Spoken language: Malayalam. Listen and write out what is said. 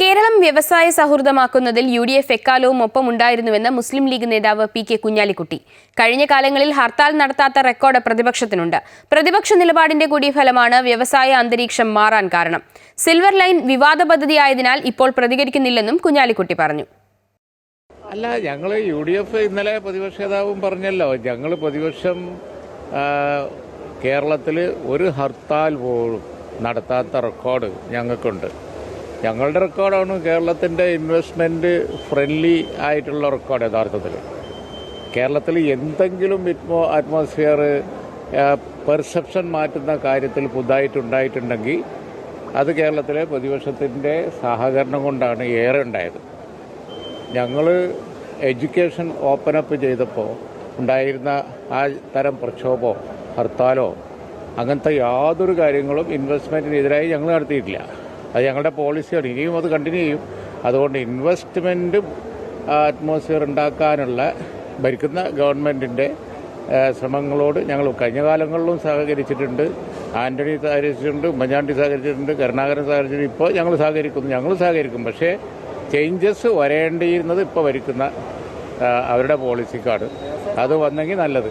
കേരളം വ്യവസായ സൗഹൃദമാക്കുന്നതിൽ യു ഡി എഫ് എക്കാലവും ഒപ്പമുണ്ടായിരുന്നുവെന്ന് മുസ്ലിം ലീഗ് നേതാവ് പി കെ കുഞ്ഞാലിക്കുട്ടി. കഴിഞ്ഞ കാലങ്ങളിൽ ഹർത്താൽ നടത്താത്ത റെക്കോർഡ് പ്രതിപക്ഷത്തിനുണ്ട്. പ്രതിപക്ഷ നിലപാടിന്റെ കൂടി ഫലമാണ് വ്യവസായ അന്തരീക്ഷം മാറാൻ കാരണം. സിൽവർ ലൈൻ വിവാദ പദ്ധതിയായതിനാൽ ഇപ്പോൾ പ്രതികരിക്കുന്നില്ലെന്നും കുഞ്ഞാലിക്കുട്ടി പറഞ്ഞു. അല്ല ഞങ്ങൾ യു ഡി എഫ് ഇന്നലെ പ്രതിപക്ഷ നേതാവും പറഞ്ഞല്ലോ. ഞങ്ങൾ പ്രതിപക്ഷം കേരളത്തിൽ ഒരു ഹർത്താൽ പോലും നടത്താത്ത റെക്കോർഡ് ഞങ്ങൾക്കുണ്ട്. ഞങ്ങളുടെ റെക്കോർഡാണ് കേരളത്തിന്റെ ഇൻവെസ്റ്റ്മെന്റ് ഫ്രണ്ട്ലി ആയിട്ടുള്ള റെക്കോർഡ് യഥാർത്ഥത്തിൽ കേരളത്തിൽ എന്തെങ്കിലും ഇറ്റ്മോ അറ്റ്മോസ്ഫിയർ പെർസെപ്ഷൻ മാറ്റുന്ന കാര്യത്തിൽ പുതുതായിട്ടുണ്ടായിട്ടുണ്ടെങ്കിൽ അത് കേരളത്തിലെ പ്രതിപക്ഷത്തിന്റെ സഹകരണം കൊണ്ടാണ് ഏറെ ഉണ്ടായത്. ഞങ്ങൾ എഡ്യൂക്കേഷൻ ഓപ്പൺ അപ്പ് ചെയ്തപ്പോൾ ഉണ്ടായിരുന്ന ആ തരം പ്രക്ഷോഭമോ ഹർത്താലോ അങ്ങനത്തെ യാതൊരു കാര്യങ്ങളും ഇൻവെസ്റ്റ്മെന്റിനെതിരായി ഞങ്ങൾ നടത്തിയിട്ടില്ല. അത് ഞങ്ങളുടെ പോളിസിയാണ് ഇനിയും അത് കണ്ടിന്യൂ ചെയ്യും. അതുകൊണ്ട് ഇൻവെസ്റ്റ്മെന്റ് അറ്റ്മോസ്ഫിയർ ഉണ്ടാക്കാനുള്ള ഭരിക്കുന്ന ഗവൺമെന്റിന്റെ ശ്രമങ്ങളോട് ഞങ്ങൾ കഴിഞ്ഞ കാലങ്ങളിലും സഹകരിച്ചിട്ടുണ്ട്. ആന്റണി സഹകരിച്ചിട്ടുണ്ട് ഉമ്മൻചാണ്ടി സഹകരിച്ചിട്ടുണ്ട് കരുണാകരൻ സഹകരിച്ചിട്ടുണ്ട്. ഇപ്പോൾ ഞങ്ങൾ സഹകരിക്കുന്നു. ഞങ്ങൾ സഹകരിക്കും. പക്ഷേ ചേഞ്ചസ് വരേണ്ടിയിരുന്നത് ഇപ്പോൾ വരിക്കുന്ന അവരുടെ പോളിസിക്കാണ് അത് വന്നെങ്കിൽ നല്ലത്.